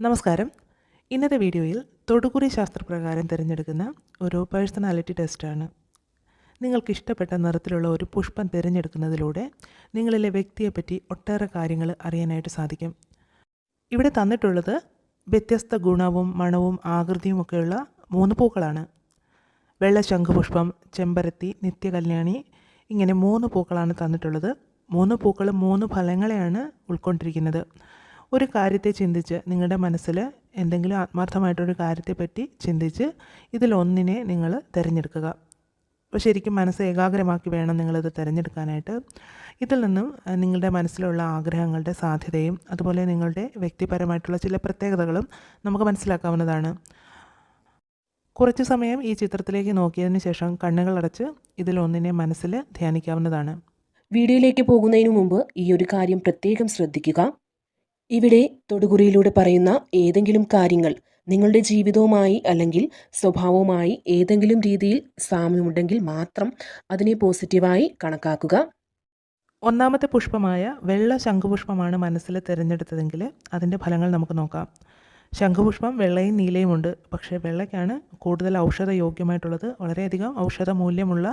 നമസ്കാരം. ഇന്നത്തെ വീഡിയോയിൽ തൊടുകുറി ശാസ്ത്രപ്രകാരം തിരഞ്ഞെടുക്കുന്ന ഒരു പേഴ്സണാലിറ്റി ടെസ്റ്റാണ് നിങ്ങൾക്ക് ഇഷ്ടപ്പെട്ട നിറത്തിലുള്ള ഒരു പുഷ്പം തിരഞ്ഞെടുക്കുന്നതിലൂടെ നിങ്ങളിലെ വ്യക്തിയെപ്പറ്റി ഒട്ടേറെ കാര്യങ്ങൾ അറിയാനായിട്ട് സാധിക്കും. ഇവിടെ തന്നിട്ടുള്ളത് വ്യത്യസ്ത ഗുണവും മണവും ആകൃതിയും ഒക്കെയുള്ള മൂന്ന് പൂക്കളാണ്. വെള്ള ശംഖുപുഷ്പം ചെമ്പരത്തി നിത്യകല്യാണി ഇങ്ങനെ മൂന്ന് പൂക്കളാണ് തന്നിട്ടുള്ളത്. മൂന്ന് പൂക്കൾ മൂന്ന് ഫലങ്ങളെയാണ് ഉൾക്കൊണ്ടിരിക്കുന്നത്. ഒരു കാര്യത്തെ ചിന്തിച്ച് നിങ്ങളുടെ മനസ്സിൽ എന്തെങ്കിലും ആത്മാർത്ഥമായിട്ടൊരു കാര്യത്തെപ്പറ്റി ചിന്തിച്ച് ഇതിലൊന്നിനെ നിങ്ങൾ തിരഞ്ഞെടുക്കുക. അപ്പോൾ ശരിക്കും മനസ്സ് ഏകാഗ്രമാക്കി വേണം നിങ്ങളിത് തിരഞ്ഞെടുക്കാനായിട്ട്. ഇതിൽ നിന്നും നിങ്ങളുടെ മനസ്സിലുള്ള ആഗ്രഹങ്ങളുടെ സാധ്യതയും അതുപോലെ നിങ്ങളുടെ വ്യക്തിപരമായിട്ടുള്ള ചില പ്രത്യേകതകളും നമുക്ക് മനസ്സിലാക്കാവുന്നതാണ്. കുറച്ച് സമയം ഈ ചിത്രത്തിലേക്ക് നോക്കിയതിന് ശേഷം കണ്ണുകളടച്ച് ഇതിലൊന്നിനെ മനസ്സിൽ ധ്യാനിക്കാവുന്നതാണ്. വീഡിയോയിലേക്ക് പോകുന്നതിന് മുമ്പ് ഈ ഒരു കാര്യം പ്രത്യേകം ശ്രദ്ധിക്കുക. ഇവിടെ തൊടുകുറിയിലൂടെ പറയുന്ന ഏതെങ്കിലും കാര്യങ്ങൾ നിങ്ങളുടെ ജീവിതവുമായി അല്ലെങ്കിൽ സ്വഭാവവുമായി ഏതെങ്കിലും രീതിയിൽ സാമ്യമുണ്ടെങ്കിൽ മാത്രം അതിനെ പോസിറ്റീവായി കണക്കാക്കുക. ഒന്നാമത്തെ പുഷ്പമായ വെള്ള ശംഖുപുഷ്പമാണ് മനസ്സിൽ തിരഞ്ഞെടുത്തതെങ്കിൽ അതിന്റെ ഫലങ്ങൾ നമുക്ക് നോക്കാം. ശംഖുപുഷ്പം വെള്ളയും നീലയുമുണ്ട് പക്ഷേ വെള്ളയ്ക്കാണ് കൂടുതൽ ഔഷധ യോഗ്യമായിട്ടുള്ളത് വളരെയധികം ഔഷധ മൂല്യമുള്ള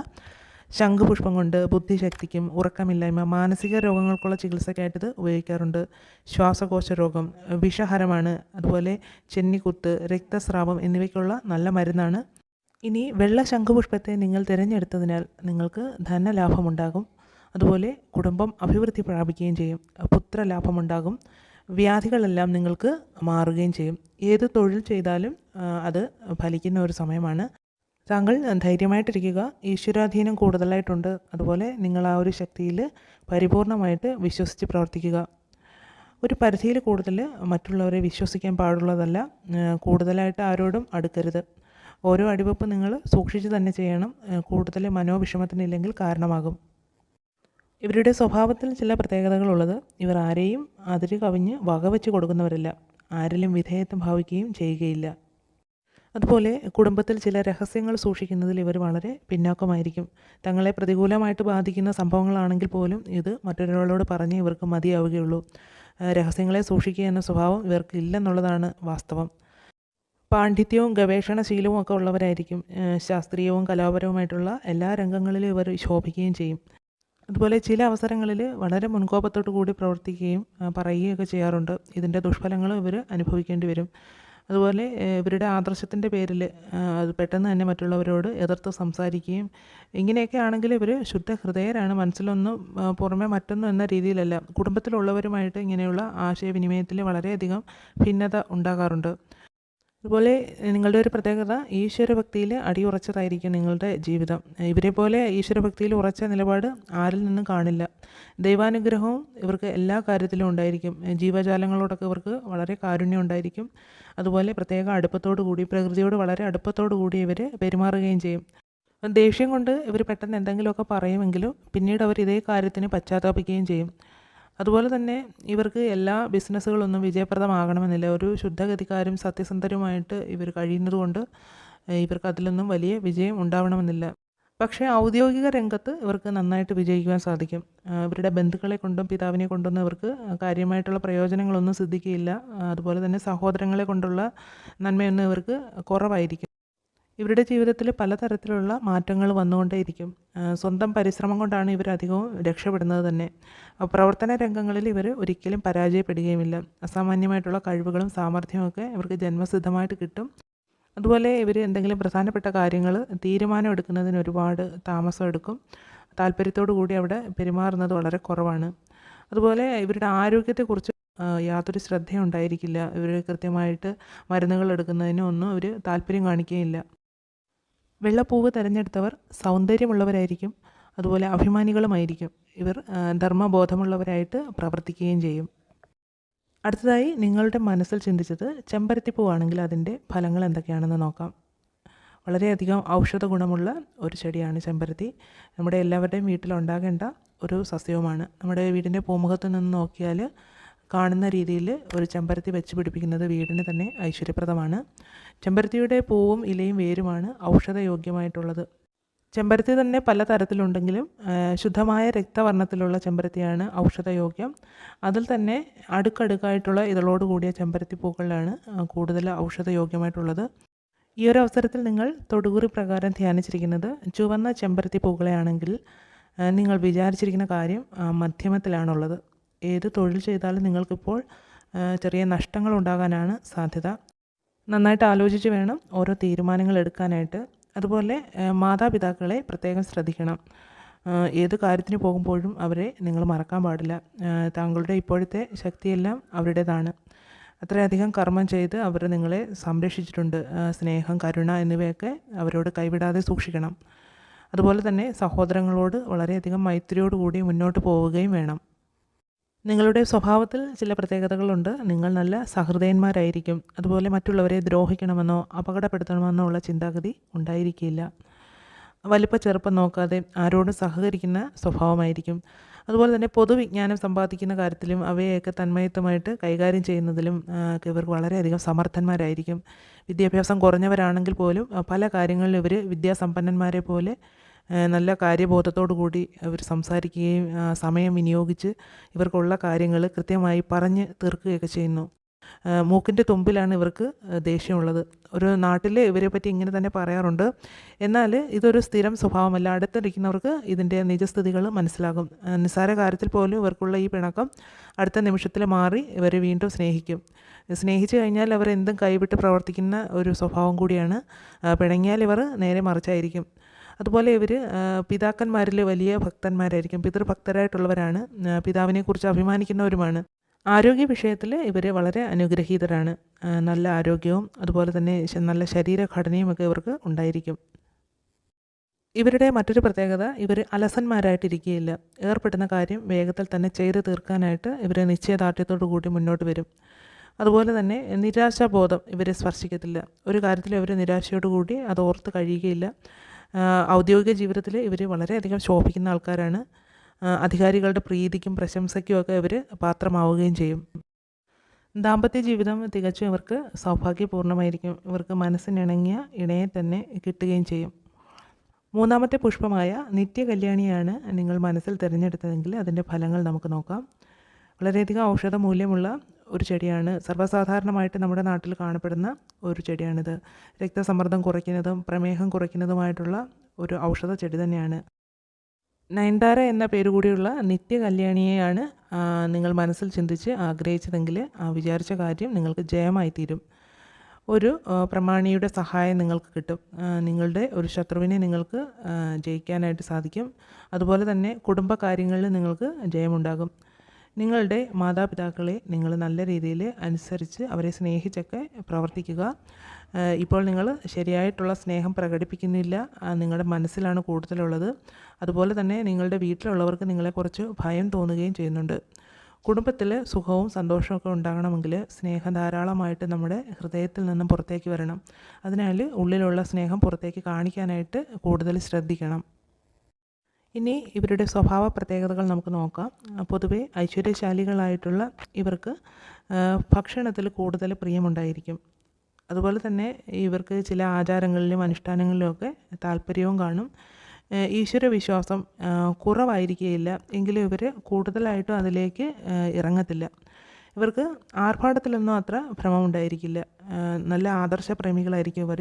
ശംഖുപുഷ്പം കൊണ്ട് ബുദ്ധിശക്തിക്കും ഉറക്കമില്ലായ്മ മാനസിക രോഗങ്ങൾക്കുള്ള ചികിത്സയ്ക്കായിട്ട് ഇത് ഉപയോഗിക്കാറുണ്ട്. ശ്വാസകോശ രോഗം വിഷഹരമാണ് അതുപോലെ ചെന്നിക്കുത്ത് രക്തസ്രാവം എന്നിവയ്ക്കുള്ള നല്ല മരുന്നാണ്. ഇനി വെള്ള ശംഖുപുഷ്പത്തെ നിങ്ങൾ തിരഞ്ഞെടുത്തതിനാൽ നിങ്ങൾക്ക് ധനലാഭമുണ്ടാകും. അതുപോലെ കുടുംബം അഭിവൃദ്ധി പ്രാപിക്കുകയും ചെയ്യും. പുത്രലാഭമുണ്ടാകും. വ്യാധികളെല്ലാം നിങ്ങൾക്ക് മാറുകയും ചെയ്യും. ഏത് തൊഴിൽ ചെയ്താലും അത് ഫലിക്കുന്ന ഒരു സമയമാണ്. താങ്കൾ ധൈര്യമായിട്ടിരിക്കുക. ഈശ്വരാധീനം കൂടുതലായിട്ടുണ്ട്. അതുപോലെ നിങ്ങൾ ആ ഒരു ശക്തിയിൽ പരിപൂർണമായിട്ട് വിശ്വസിച്ച് പ്രവർത്തിക്കുക. ഒരു പരിധിയിൽ കൂടുതൽ മറ്റുള്ളവരെ വിശ്വസിക്കാൻ പാടുള്ളതല്ല. കൂടുതലായിട്ട് ആരോടും അടുക്കരുത്. ഓരോ അടിവെപ്പ് നിങ്ങൾ സൂക്ഷിച്ച് തന്നെ ചെയ്യണം. കൂടുതൽ മനോവിഷമത്തിനില്ലെങ്കിൽ കാരണമാകും. ഇവരുടെ സ്വഭാവത്തിൽ ചില പ്രത്യേകതകളുള്ളത് ഇവർ ആരെയും അതിര് കവിഞ്ഞ് വകവെച്ച് കൊടുക്കുന്നവരല്ല. ആരിലും വിധേയത്വം ഭാവിക്കുകയും ചെയ്യുകയില്ല. അതുപോലെ കുടുംബത്തിൽ ചില രഹസ്യങ്ങൾ സൂക്ഷിക്കുന്നതിൽ ഇവർ വളരെ പിന്നാക്കമായിരിക്കും. തങ്ങളെ പ്രതികൂലമായിട്ട് ബാധിക്കുന്ന സംഭവങ്ങളാണെങ്കിൽ പോലും ഇത് മറ്റൊരാളോട് പറഞ്ഞ് ഇവർക്ക് മതിയാവുകയുള്ളൂ. രഹസ്യങ്ങളെ സൂക്ഷിക്കുക എന്ന സ്വഭാവം ഇവർക്ക് ഇല്ലെന്നുള്ളതാണ് വാസ്തവം. പാണ്ഡിത്യവും ഗവേഷണശീലവും ഒക്കെ ഉള്ളവരായിരിക്കും. ശാസ്ത്രീയവും കലാപരവുമായിട്ടുള്ള എല്ലാ രംഗങ്ങളിലും ഇവർ ശോഭിക്കുകയും ചെയ്യും. അതുപോലെ ചില അവസരങ്ങളിൽ വളരെ മുൻകോപത്തോടു കൂടി പ്രവർത്തിക്കുകയും പറയുകയൊക്കെ ചെയ്യാറുണ്ട്. ഇതിന്റെ ദുഷ്ഫലങ്ങൾ ഇവർ അനുഭവിക്കേണ്ടി വരും. അതുപോലെ ഇവരുടെ ആദർശത്തിന്റെ പേരിൽ അത് പെട്ടെന്ന് തന്നെ മറ്റുള്ളവരോട് എതിർത്ത് സംസാരിക്കുകയും ഇങ്ങനെയൊക്കെ ആണെങ്കിൽ ഇവർ ശുദ്ധ ഹൃദയരാണ് മനസ്സിലൊന്നും പുറമെ മറ്റൊന്നും എന്ന രീതിയിലല്ല. കുടുംബത്തിലുള്ളവരുമായിട്ട് ഇങ്ങനെയുള്ള ആശയവിനിമയത്തിൽ വളരെയധികം ഭിന്നത ഉണ്ടാകാറുണ്ട്. അതുപോലെ നിങ്ങളുടെ ഒരു പ്രത്യേകത ഈശ്വരഭക്തിയിൽ അടിയുറച്ചതായിരിക്കും നിങ്ങളുടെ ജീവിതം. ഇവരെ പോലെ ഈശ്വരഭക്തിയിൽ ഉറച്ച നിലപാട് ആരിൽ നിന്നും കാണില്ല. ദൈവാനുഗ്രഹവും ഇവർക്ക് എല്ലാ കാര്യത്തിലും ഉണ്ടായിരിക്കും. ജീവജാലങ്ങളോടൊക്കെ ഇവർക്ക് വളരെ കാരുണ്യം ഉണ്ടായിരിക്കും. അതുപോലെ പ്രത്യേക അടുപ്പത്തോടു കൂടി പ്രകൃതിയോട് വളരെ അടുപ്പത്തോടു കൂടി ഇവർ പെരുമാറുകയും ചെയ്യും. ദേഷ്യം കൊണ്ട് ഇവർ പെട്ടെന്ന് എന്തെങ്കിലുമൊക്കെ പറയുമെങ്കിലും പിന്നീട് അവർ ഇതേ കാര്യത്തിന് പശ്ചാത്താപിക്കുകയും ചെയ്യും. അതുപോലെ തന്നെ ഇവർക്ക് എല്ലാ ബിസിനസ്സുകളൊന്നും വിജയപ്രദമാകണമെന്നില്ല. ഒരു ശുദ്ധഗതിക്കാരും സത്യസന്ധരുമായിട്ട് ഇവർ കഴിയുന്നതുകൊണ്ട് ഇവർക്ക് അതിലൊന്നും വലിയ വിജയം ഉണ്ടാവണമെന്നില്ല. പക്ഷേ ഔദ്യോഗിക രംഗത്ത് ഇവർക്ക് നന്നായിട്ട് വിജയിക്കുവാൻ സാധിക്കും. ഇവരുടെ ബന്ധുക്കളെ കൊണ്ടും പിതാവിനെ കൊണ്ടൊന്നും ഇവർക്ക് കാര്യമായിട്ടുള്ള പ്രയോജനങ്ങളൊന്നും സിദ്ധിക്കുകയില്ല. അതുപോലെ തന്നെ സഹോദരങ്ങളെ കൊണ്ടുള്ള നന്മയൊന്നും ഇവർക്ക് കുറവായിരിക്കും. ഇവരുടെ ജീവിതത്തിൽ പലതരത്തിലുള്ള മാറ്റങ്ങൾ വന്നുകൊണ്ടേയിരിക്കും. സ്വന്തം പരിശ്രമം കൊണ്ടാണ് ഇവർ അധികവും രക്ഷപ്പെടുന്നത് തന്നെ. പ്രവർത്തന രംഗങ്ങളിൽ ഇവർ ഒരിക്കലും പരാജയപ്പെടുകയുമില്ല. അസാമാന്യമായിട്ടുള്ള കഴിവുകളും സാമർഥ്യമൊക്കെ ഇവർക്ക് ജന്മസിദ്ധമായിട്ട് കിട്ടും. അതുപോലെ ഇവർ എന്തെങ്കിലും പ്രധാനപ്പെട്ട കാര്യങ്ങൾ തീരുമാനം എടുക്കുന്നതിന് ഒരുപാട് താമസം എടുക്കും. താല്പര്യത്തോടു കൂടി അവിടെ പെരുമാറുന്നത് വളരെ കുറവാണ്. അതുപോലെ ഇവരുടെ ആരോഗ്യത്തെക്കുറിച്ച് യാതൊരു ശ്രദ്ധയും ഉണ്ടായിരിക്കില്ല. ഇവർ കൃത്യമായിട്ട് മരുന്നുകൾ എടുക്കുന്നതിനൊന്നും ഒന്നും അവർ താല്പര്യം കാണിക്കുകയില്ല. വെള്ളപ്പൂവ് തിരഞ്ഞെടുത്തവർ സൗന്ദര്യമുള്ളവരായിരിക്കും അതുപോലെ അഭിമാനികളുമായിരിക്കും. ഇവർ ധർമ്മബോധമുള്ളവരായിട്ട് പ്രവർത്തിക്കുകയും ചെയ്യും. അടുത്തതായി നിങ്ങളുടെ മനസ്സിൽ ചിന്തിച്ചത് ചെമ്പരത്തിപ്പൂവാണെങ്കിൽ അതിന്റെ ഫലങ്ങൾ എന്തൊക്കെയാണെന്ന് നോക്കാം. വളരെയധികം ഔഷധ ഗുണമുള്ള ഒരു ചെടിയാണ് ചെമ്പരത്തി. നമ്മുടെ എല്ലാവരുടെയും വീട്ടിലുണ്ടാകേണ്ട ഒരു സസ്യവുമാണ്. നമ്മുടെ വീടിന്റെ പൂമുഖത്ത് നിന്ന് നോക്കിയാൽ കാണുന്ന രീതിയിൽ ഒരു ചെമ്പരത്തി വെച്ച് പിടിപ്പിക്കുന്നത് വീടിന് തന്നെ ഐശ്വര്യപ്രദമാണ്. ചെമ്പരത്തിയുടെ പൂവും ഇലയും വേരുമാണ് ഔഷധയോഗ്യമായിട്ടുള്ളത്. ചെമ്പരത്തി തന്നെ പല തരത്തിലുണ്ടെങ്കിലും ശുദ്ധമായ രക്തവർണത്തിലുള്ള ചെമ്പരത്തിയാണ് ഔഷധയോഗ്യം. അതിൽ തന്നെ അടുക്കടുക്കായിട്ടുള്ള ഇതളോട് കൂടിയ ചെമ്പരത്തി പൂക്കളിലാണ് കൂടുതൽ ഔഷധയോഗ്യമായിട്ടുള്ളത്. ഈ ഒരു അവസരത്തിൽ നിങ്ങൾ തൊടുകുറി പ്രകാരം ധ്യാനിച്ചിരിക്കുന്നത് ചുവന്ന ചെമ്പരത്തി പൂക്കളെയാണെങ്കിൽ നിങ്ങൾ വിചാരിച്ചിരിക്കുന്ന കാര്യം മധ്യമത്തിലാണുള്ളത്. ഏത് തൊഴിൽ ചെയ്താലും നിങ്ങൾക്കിപ്പോൾ ചെറിയ നഷ്ടങ്ങൾ ഉണ്ടാകാനാണ് സാധ്യത. നന്നായിട്ട് ആലോചിച്ച് വേണം ഓരോ തീരുമാനങ്ങൾ എടുക്കാനായിട്ട്. അതുപോലെ മാതാപിതാക്കളെ പ്രത്യേകം ശ്രദ്ധിക്കണം. ഏത് കാര്യത്തിന് പോകുമ്പോഴും അവരെ നിങ്ങൾ മറക്കാൻ പാടില്ല. താങ്കളുടെ ഇപ്പോഴത്തെ ശക്തിയെല്ലാം അവരുടേതാണ്. അത്രയധികം കർമ്മം ചെയ്ത് അവർ നിങ്ങളെ സംരക്ഷിച്ചിട്ടുണ്ട്. സ്നേഹം കരുണ എന്നിവയൊക്കെ അവരോട് കൈവിടാതെ സൂക്ഷിക്കണം. അതുപോലെ തന്നെ സഹോദരങ്ങളോട് വളരെയധികം മൈത്രിയോടുകൂടി മുന്നോട്ട് പോവുകയും വേണം. നിങ്ങളുടെ സ്വഭാവത്തിൽ ചില പ്രത്യേകതകളുണ്ട്. നിങ്ങൾ നല്ല സഹൃദയന്മാരായിരിക്കും. അതുപോലെ മറ്റുള്ളവരെ ദ്രോഹിക്കണമെന്നോ അപകടപ്പെടുത്തണമെന്നോ ഉള്ള ചിന്താഗതി ഉണ്ടായിരിക്കില്ല. വലിപ്പ ചെറുപ്പം നോക്കാതെ ആരോടും സഹകരിക്കുന്ന സ്വഭാവമായിരിക്കും. അതുപോലെ തന്നെ പൊതുവിജ്ഞാനം സമ്പാദിക്കുന്ന കാര്യത്തിലും അവയെയൊക്കെ തന്മയത്വമായിട്ട് കൈകാര്യം ചെയ്യുന്നതിലും ഇവർ വളരെയധികം സമർത്ഥന്മാരായിരിക്കും. വിദ്യാഭ്യാസം കുറഞ്ഞവരാണെങ്കിൽ പോലും പല കാര്യങ്ങളിലും ഇവർ വിദ്യാസമ്പന്നന്മാരെ പോലെ നല്ല കാര്യബോധത്തോടു കൂടി അവർ സംസാരിക്കുകയും സമയം വിനിയോഗിച്ച് ഇവർക്കുള്ള കാര്യങ്ങൾ കൃത്യമായി പറഞ്ഞ് തീർക്കുകയൊക്കെ ചെയ്യുന്നു. മൂക്കിന്റെ തുമ്പിലാണ് ഇവർക്ക് ദേഷ്യമുള്ളത്. ഒരു നാട്ടിൽ ഇവരെ പറ്റി ഇങ്ങനെ തന്നെ പറയാറുണ്ട്. എന്നാൽ ഇതൊരു സ്ഥിരം സ്വഭാവമല്ല. അടുത്തിരിക്കുന്നവർക്ക് ഇതിന്റെ നിജസ്ഥിതികൾ മനസ്സിലാകും. നിസ്സാര കാര്യത്തിൽ പോലും ഇവർക്കുള്ള ഈ പിണക്കം അടുത്ത നിമിഷത്തിൽ മാറി ഇവരെ വീണ്ടും സ്നേഹിക്കും. സ്നേഹിച്ചു കഴിഞ്ഞാൽ അവർ എന്തും കൈവിട്ട് പ്രവർത്തിക്കുന്ന ഒരു സ്വഭാവം കൂടിയാണ്. പിണങ്ങിയാൽ ഇവർ നേരെ മറിച്ചായിരിക്കും. അതുപോലെ ഇവർ പിതാക്കന്മാരിലെ വലിയ ഭക്തന്മാരായിരിക്കും. പിതൃഭക്തരായിട്ടുള്ളവരാണ്. പിതാവിനെക്കുറിച്ച് അഭിമാനിക്കുന്നവരുമാണ്. ആരോഗ്യ വിഷയത്തിൽ ഇവർ വളരെ അനുഗ്രഹീതരാണ്. നല്ല ആരോഗ്യവും അതുപോലെ തന്നെ നല്ല ശരീരഘടനയും ഒക്കെ ഇവർക്ക് ഉണ്ടായിരിക്കും. ഇവരുടെ മറ്റൊരു പ്രത്യേകത ഇവർ അലസന്മാരായിട്ടിരിക്കുകയില്ല. ഏർപ്പെടുന്ന കാര്യം വേഗത്തിൽ തന്നെ ചെയ്ത് തീർക്കാനായിട്ട് ഇവർ നിശ്ചയദാർഢ്യത്തോടു കൂടി മുന്നോട്ട് വരും. അതുപോലെ തന്നെ നിരാശാബോധം ഇവരെ സ്പർശിക്കത്തില്ല. ഒരു കാര്യത്തിൽ ഇവർ നിരാശയോടുകൂടി അത് ഓർത്ത് കഴിയുകയില്ല. ഔദ്യോഗിക ജീവിതത്തിൽ ഇവർ വളരെയധികം ശോഭിക്കുന്ന ആൾക്കാരാണ്. അധികാരികളുടെ പ്രീതിക്കും പ്രശംസയ്ക്കും ഒക്കെ ഇവർ പാത്രമാവുകയും ചെയ്യും. ദാമ്പത്യ ജീവിതം തികച്ചും ഇവർക്ക് സൗഭാഗ്യപൂർണമായിരിക്കും ഇവർക്ക് മനസ്സിനിണങ്ങിയ ഇണയെ തന്നെ കിട്ടുകയും ചെയ്യും. മൂന്നാമത്തെ പുഷ്പമായ നിത്യകല്യാണിയാണ് നിങ്ങൾ മനസ്സിൽ തിരഞ്ഞെടുത്തതെങ്കിൽ അതിന്റെ ഫലങ്ങൾ നമുക്ക് നോക്കാം. വളരെയധികം ഔഷധ മൂല്യമുള്ള ഒരു ചെടിയാണ്. സർവസാധാരണമായിട്ട് നമ്മുടെ നാട്ടിൽ കാണപ്പെടുന്ന ഒരു ചെടിയാണിത്. രക്തസമ്മർദ്ദം കുറയ്ക്കുന്നതും പ്രമേഹം കുറയ്ക്കുന്നതുമായിട്ടുള്ള ഒരു ഔഷധ ചെടി തന്നെയാണ്. നയൻതാര എന്ന പേരുകൂടിയുള്ള നിത്യകല്യാണിയെയാണ് നിങ്ങൾ മനസ്സിൽ ചിന്തിച്ച് ആഗ്രഹിച്ചതെങ്കിൽ ആ വിചാരിച്ച കാര്യം നിങ്ങൾക്ക് ജയമായി തീരും ഒരു പ്രമാണിയുടെ സഹായം നിങ്ങൾക്ക് കിട്ടും. നിങ്ങളുടെ ഒരു ശത്രുവിനെ നിങ്ങൾക്ക് ജയിക്കാനായിട്ട് സാധിക്കും. അതുപോലെ തന്നെ കുടുംബകാര്യങ്ങളിൽ നിങ്ങൾക്ക് ജയമുണ്ടാകും. നിങ്ങളുടെ മാതാപിതാക്കളെ നിങ്ങൾ നല്ല രീതിയിൽ അനുസരിച്ച് അവരെ സ്നേഹിച്ചൊക്കെ പ്രവർത്തിക്കുക. ഇപ്പോൾ നിങ്ങൾ ശരിയായിട്ടുള്ള സ്നേഹം പ്രകടിപ്പിക്കുന്നില്ല. നിങ്ങളുടെ മനസ്സിലാണ് കൂടുതലുള്ളത്. അതുപോലെ തന്നെ നിങ്ങളുടെ വീട്ടിലുള്ളവർക്ക് നിങ്ങളെക്കുറിച്ച് ഭയം തോന്നുകയും ചെയ്യുന്നുണ്ട്. കുടുംബത്തിൽ സുഖവും സന്തോഷമൊക്കെ ഉണ്ടാകണമെങ്കിൽ സ്നേഹം ധാരാളമായിട്ട് നമ്മുടെ ഹൃദയത്തിൽ നിന്നും പുറത്തേക്ക് വരണം. അതിനാൽ ഉള്ളിലുള്ള സ്നേഹം പുറത്തേക്ക് കാണിക്കാനായിട്ട് കൂടുതൽ ശ്രദ്ധിക്കണം. ഇനി ഇവരുടെ സ്വഭാവ പ്രത്യേകതകൾ നമുക്ക് നോക്കാം. പൊതുവേ ഐശ്വര്യശാലികളായിട്ടുള്ള ഇവർക്ക് ഭക്ഷണത്തിൽ കൂടുതൽ പ്രിയമുണ്ടായിരിക്കും. അതുപോലെ തന്നെ ഇവർക്ക് ചില ആചാരങ്ങളിലും അനുഷ്ഠാനങ്ങളിലുമൊക്കെ താല്പര്യവും കാണും. ഈശ്വര വിശ്വാസം കുറവായിരിക്കുകയില്ല എങ്കിലും ഇവർ കൂടുതലായിട്ടും അതിലേക്ക് ഇറങ്ങത്തില്ല. ഇവർക്ക് ആർഭാടത്തിലൊന്നും അത്ര ഭ്രമമുണ്ടായിരിക്കില്ല. ഉണ്ടായിരിക്കില്ല നല്ല ആദർശ പ്രേമികളായിരിക്കും ഇവർ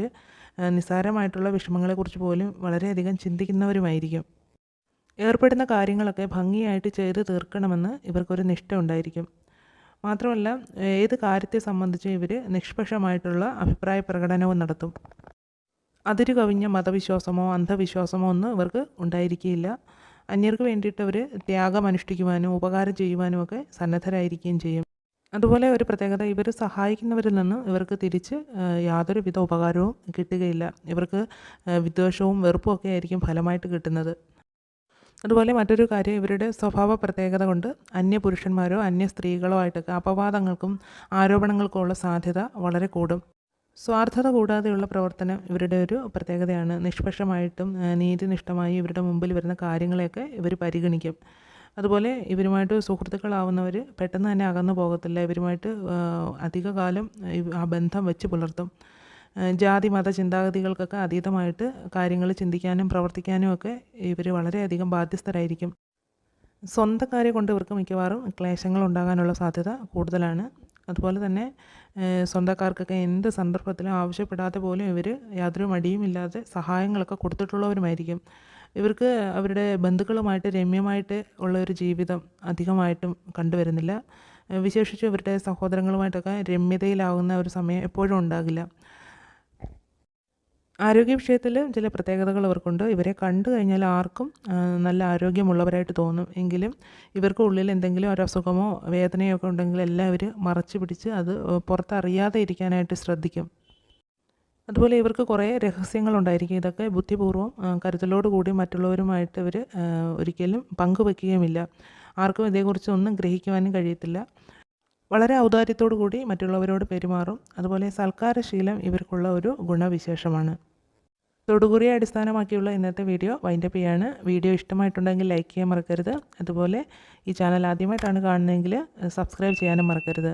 നിസ്സാരമായിട്ടുള്ള വിഷമങ്ങളെക്കുറിച്ച് പോലും വളരെയധികം ചിന്തിക്കുന്നവരുമായിരിക്കും. ഏർപ്പെടുന്ന കാര്യങ്ങളൊക്കെ ഭംഗിയായിട്ട് ചെയ്ത് തീർക്കണമെന്ന് ഇവർക്കൊരു നിഷ്ഠ ഉണ്ടായിരിക്കും. മാത്രമല്ല ഏത് കാര്യത്തെ സംബന്ധിച്ച് ഇവർ നിഷ്പക്ഷമായിട്ടുള്ള അഭിപ്രായ പ്രകടനവും നടത്തും. അതിരു കവിഞ്ഞ മതവിശ്വാസമോ അന്ധവിശ്വാസമോ ഒന്നും ഇവർക്ക് ഉണ്ടായിരിക്കില്ല അന്യർക്ക് വേണ്ടിയിട്ട് അവർ ത്യാഗം അനുഷ്ഠിക്കുവാനും ഉപകാരം ചെയ്യുവാനും ഒക്കെ സന്നദ്ധരായിരിക്കുകയും ചെയ്യും. അതുപോലെ ഒരു പ്രത്യേകത ഇവർ സഹായിക്കുന്നവരിൽ നിന്ന് ഇവർക്ക് തിരിച്ച് യാതൊരുവിധ ഉപകാരവും കിട്ടുകയില്ല. ഇവർക്ക് വിദ്വേഷവും വെറുപ്പും ഒക്കെ ആയിരിക്കും ഫലമായിട്ട് കിട്ടുന്നത്. അതുപോലെ മറ്റൊരു കാര്യം ഇവരുടെ സ്വഭാവ പ്രത്യേകത കൊണ്ട് അന്യ പുരുഷന്മാരോ അന്യ സ്ത്രീകളോ ആയിട്ടൊക്കെ അപവാദങ്ങൾക്കും ആരോപണങ്ങൾക്കും ഉള്ള സാധ്യത വളരെ കൂടും. സ്വാർത്ഥത കൂടാതെയുള്ള പ്രവർത്തനം ഇവരുടെ ഒരു പ്രത്യേകതയാണ്. നിഷ്പക്ഷമായിട്ടും നീതിനിഷ്ഠമായും ഇവരുടെ മുമ്പിൽ വരുന്ന കാര്യങ്ങളെയൊക്കെ ഇവർ പരിഗണിക്കും. അതുപോലെ ഇവരുമായിട്ട് സുഹൃത്തുക്കളാവുന്നവർ പെട്ടെന്ന് തന്നെ അകന്നു പോകത്തില്ല. ഇവരുമായിട്ട് അധികകാലം ആ ബന്ധം വെച്ച് പുലർത്തും. ജാതി മത ചിന്താഗതികൾക്കൊക്കെ അതീതമായിട്ട് കാര്യങ്ങൾ ചിന്തിക്കാനും പ്രവർത്തിക്കാനും ഒക്കെ ഇവർ വളരെയധികം ബാധ്യസ്ഥരായിരിക്കും. സ്വന്തക്കാരെ കൊണ്ട് ഇവർക്ക് മിക്കവാറും ക്ലേശങ്ങൾ ഉണ്ടാകാനുള്ള സാധ്യത കൂടുതലാണ്. അതുപോലെ തന്നെ സ്വന്തക്കാർക്കൊക്കെ എന്ത് സന്ദർഭത്തിലും ആവശ്യപ്പെടാതെ പോലും ഇവർ യാതൊരു മടിയുമില്ലാതെ സഹായങ്ങളൊക്കെ കൊടുത്തിട്ടുള്ളവരുമായിരിക്കും. ഇവർക്ക് അവരുടെ ബന്ധുക്കളുമായിട്ട് രമ്യമായിട്ട് ഉള്ള ഒരു ജീവിതം അധികമായിട്ടും കണ്ടുവരുന്നില്ല. വിശേഷിച്ച് ഇവരുടെ സഹോദരങ്ങളുമായിട്ടൊക്കെ രമ്യതയിലാവുന്ന ഒരു സമയം എപ്പോഴും ഉണ്ടാകില്ല. ആരോഗ്യ വിഷയത്തിൽ ചില പ്രത്യേകതകൾ ഇവർക്കുണ്ട്. ഇവരെ കണ്ടു കഴിഞ്ഞാൽ ആർക്കും നല്ല ആരോഗ്യമുള്ളവരായിട്ട് തോന്നും. എങ്കിലും ഇവർക്ക് ഉള്ളിൽ എന്തെങ്കിലും ഒരു അസുഖമോ വേദനയോ ഒക്കെ ഉണ്ടെങ്കിൽ എല്ലാം ഇവർ മറച്ചു പിടിച്ച് അത് പുറത്തറിയാതെ ഇരിക്കാനായിട്ട് ശ്രദ്ധിക്കും. അതുപോലെ ഇവർക്ക് കുറേ രഹസ്യങ്ങളുണ്ടായിരിക്കും ഇതൊക്കെ ബുദ്ധിപൂർവം കരുതലോടുകൂടി കൂടി മറ്റുള്ളവരുമായിട്ട് ഇവർ ഒരിക്കലും പങ്കുവെക്കുകയുമില്ല. ആർക്കും ഇതേക്കുറിച്ച് ഒന്നും ഗ്രഹിക്കുവാനും കഴിയത്തില്ല. വളരെ ഔദാര്യത്തോടു കൂടി മറ്റുള്ളവരോട് പെരുമാറും. അതുപോലെ സൽക്കാരശീലം ഇവർക്കുള്ള ഒരു ഗുണവിശേഷമാണ്. തൊടുകുറിയെ അടിസ്ഥാനമാക്കിയുള്ള ഇന്നത്തെ വീഡിയോ വൈൻഡപ്പ് ചെയ്യാണ്. വീഡിയോ ഇഷ്ടമായിട്ടുണ്ടെങ്കിൽ ലൈക്ക് ചെയ്യാൻ മറക്കരുത്. അതുപോലെ ഈ ചാനൽ ആദ്യമായിട്ടാണ് കാണുന്നതെങ്കിൽ സബ്സ്ക്രൈബ് ചെയ്യാനും മറക്കരുത്.